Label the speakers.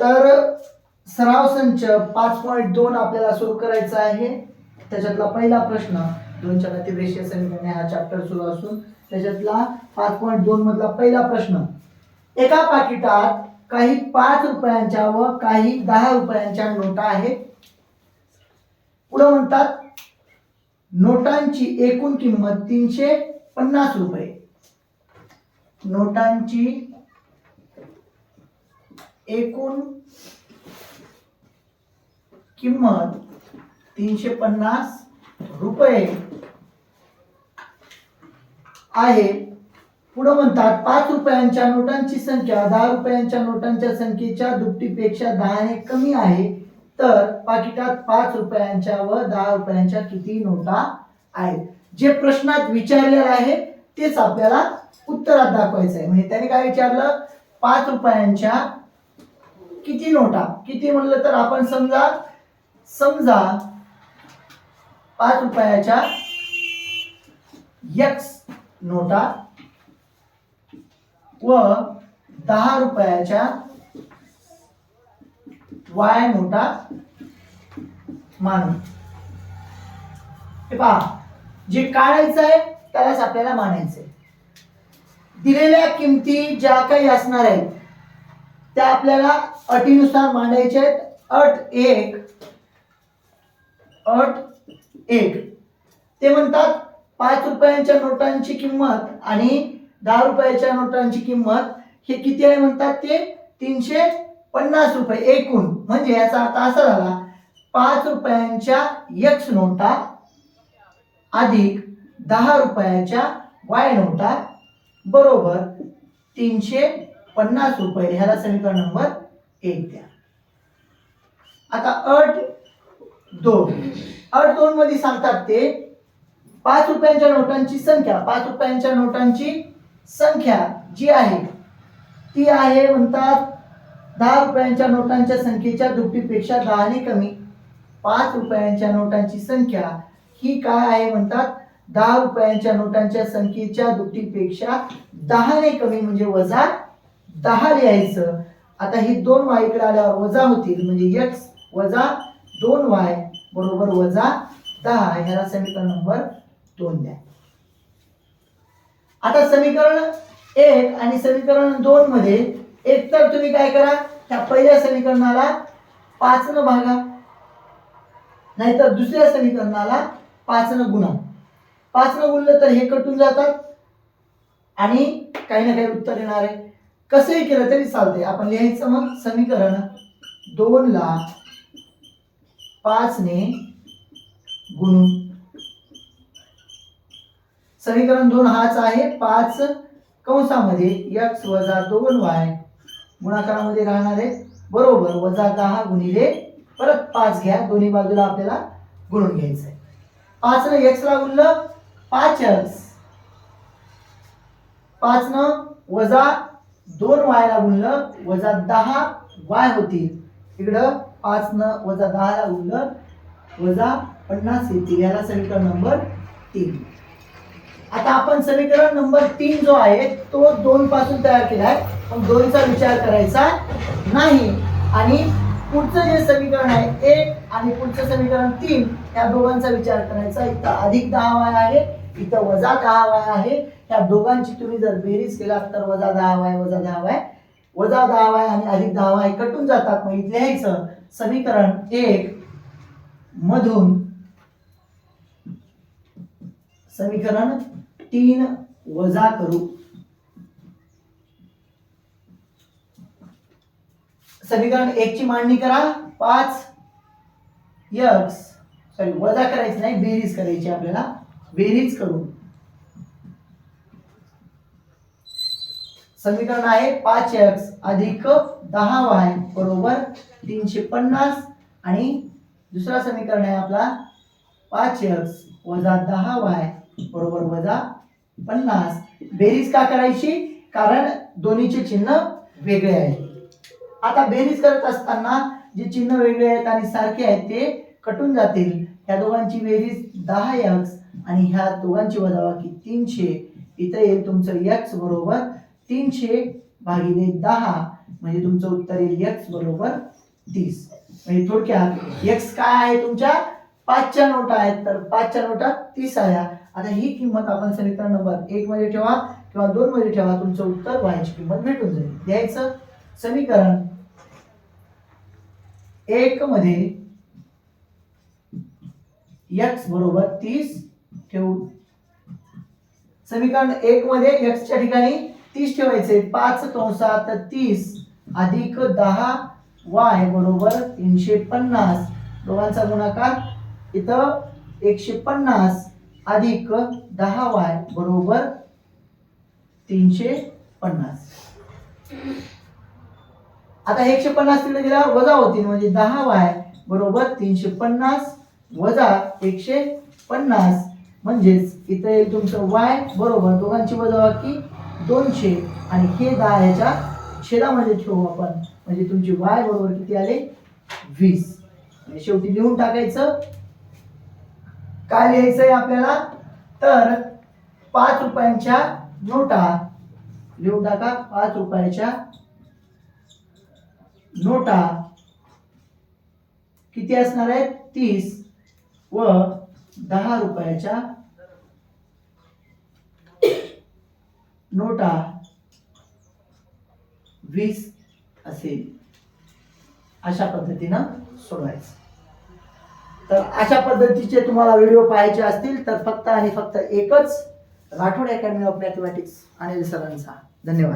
Speaker 1: तर सराव संच पाच पॉईंट दोन आपल्याला सुरू करायचा आहे. त्याच्यातला पहिला प्रश्न दोन चलातील रेषीय समीकरणे हा चॅप्टर सुरू असून त्याच्यातला पाच पॉईंट दोन मधला पहिला प्रश्न एका पाकिटात काही पाच रुपयांच्या व काही दहा रुपयांच्या नोटा आहेत. पुढे म्हणतात नोटांची एकूण किंमत तीनशे पन्नास रुपये. नोटांची एकूण किंमत तीनशे पन्नास रुपये आहे. पुढे म्हणतात पाच रुपयांच्या नोटांची संख्या दहा रुपयांच्या नोटांच्या संख्येच्या दुपटीपेक्षा दहाने कमी आहे. तर पाकिटात पाच रुपयांच्या व दहा रुपयांच्या किती नोटा आहेत? जे प्रश्नात विचारलेलं आहे तेच आपल्याला उत्तरात दाखवायचं आहे म्हणजे त्याने काय विचारलं? पाच रुपयांच्या किती नोटा? किती म्हणलं तर आपण समजा समजा पाच रुपयाच्या यक्स नोटा व दहा रुपयाच्या वाय नोटा मानू. हे पहा जे काढायचं आहे त्यालाच आपल्याला मानायचं आहे दिलेल्या किमती ज्या काही असणार आहेत त्या आपल्याला अटीनुसार मांडायच्या आहेत. अट एक. अट एक. ते म्हणतात पाच रुपयांच्या नोटांची किंमत आणि दहा रुपयाच्या नोटांची किंमत हे किती आहे म्हणतात ते? तीनशे पन्नास रुपये एकूण. म्हणजे याचा अर्थ असा झाला पाच रुपयांच्या यक्स नोटा अधिक दहा रुपयाच्या वाय नोटा बरोबर तीनशे पन्नास रुपये. ह्याला समीकरण नंबर एक द्या. आता अट दोन. अट दोन मध्ये सांगतात ते पाच रुपयांच्या नोटांची संख्या पाच रुपयांच्या नोटांची संख्या जी आहे ती आहे म्हणतात दहा रुपयांच्या नोटांच्या संख्येच्या दुपटीपेक्षा दहाने कमी. पाच रुपयांच्या नोटांची संख्या ही काय आहे म्हणतात दहा रुपयांच्या नोटांच्या संख्येच्या दुपटीपेक्षा दहाने कमी म्हणजे वजा दहा लिहायचं आता ही दोन वाय इकडे आल्यावर वजा होतील. म्हणजे एक्स वजा दोन वाय बरोबर वजा दहा. ह्याला समीकरण नंबर दोन द्या. आता समीकरण एक आणि समीकरण दोन मध्ये एक तर तुम्ही काय करा त्या पहिल्या समीकरणाला न भागा. नाहीतर दुसऱ्या समीकरणाला न गुणा. पाच न गुणलं तर हे कटून जातात. आणि काही ना काही उत्तर येणार आहे. कसंही केलं तरी चालतंय. आपण लिहायचं मग समीकरण दोन ला पाचने गुणून समीकरण दोन हाच आहे. पाच कंसामध्ये यक्स वजा दोन वाय गुणाकारामध्ये राहणार आहे. बरोबर वजा दहा गुणिले परत पाच घ्या. दोन्ही बाजूला आपल्याला गुणून घ्यायचं आहे पाचनं एक्सला गुणलं पाच एक्स पाचनं वजा दोन वायला गुणलं वजा दहा वाय होतील. इकडं पाचनं वजा दहाला गुणलं वजा पन्नास येतील. याला समीकरण नंबर तीन. आता आपण समीकरण नंबर तीन जो आहे तो दोन पासून तयार केला आहे पण दोनचा विचार करायचा नाही. आणि पुढचं जे समीकरण आहे एक आणि पुढचं समीकरण तीन या दोघांचा विचार करायचा. इथं अधिक दहा वाय आहे इथं वजा दहा वाय आहे. ह्या दोघांची तुम्ही जर बेरीज केलात तर वजा दहा वाय वजा दहा वाय. वजा दहा वाय आणि अधिक दहा वाय कटून जातात. मग इथे लिहायचं समीकरण एक मधून समीकरण तीन वजा करू. समीकरण एक ची मांडणी करा. पाच यक्स. सॉरी वजा करायची नाही बेरीज करायची आपल्याला. बेरीज करू समीकरण आहे पाच एक्स अधिक दहा वाय बरोबर तीनशे पन्नास. आणि दुसरा समीकरण आहे आपला पाच एक्स वजा दहा वाय बरोबर वजा पन्नास. बेरीज का करायची? कारण दोन्हीचे चिन्ह वेगळे आहे. आता बेरीज करत असताना जे चिन्ह वेगळे आहेत आणि सारखे आहेत ते कटून जातील. या दोघांची बेरीज दहा एक्स आणि ह्या दोघांची वजाबाकी तीनशे. इथं येईल तुमचं एक्स बरोबर तीनशे भागिले दहा म्हणजे तुमचं उत्तर येईल एक्स बरोबर तीस. म्हणजे थोडक्यात एक्स काय आहे तुमच्या? पाचच्या नोटा आहेत. तर पाचच्या नोटा तीस आहे. आता ही किंमत आपण समीकरण नंबर एक मध्ये ठेवा किंवा दोन मध्ये ठेवा. तुमचं उत्तर वायची किंमत भेटून जाईल. द्यायचं? समीकरण एक मध्ये एक्स बरोबर तीस ठेवू. समीकरण एक मध्ये एक्स च्या ठिकाणी तीस ठेवायचे पाच कंसात तीस अधिक दहा वाय बरोबर तीनशे पन्नास. दोघांचा गुणाकार इथं एकशे पन्नास अधिक दहा वाय बरोबर तीनशे पन्नास. आता एकशे पन्नास तिकडे दिला वजा होतील. म्हणजे दहा वाय बरोबर तीनशे पन्नास वजा एकशे पन्नास. म्हणजेच इथं येईल तुमचं वाय बरोबर दोघांची वजाबाकी दोनशे. आणि हे दहा ह्याच्या छेदामध्ये ठेवू आपण. म्हणजे तुमची वाय बरोबर किती आले? वीस. शेवटी लिहून टाकायचं. काय लिहायचंय आपल्याला? तर पाच रुपयांच्या नोटा. लिहून टाका पाच रुपयाच्या नोटा. किती असणार आहेत? तीस व दहा रुपयाच्या नोटा वीस असेल अशा पद्धतीनं सोडवायचं. तर अशा पद्धतीचे तुम्हाला व्हिडिओ पाहायचे असतील तर फक्त आणि फक्त एकच Rathod academy of mathematics Anil सरांचा. धन्यवाद.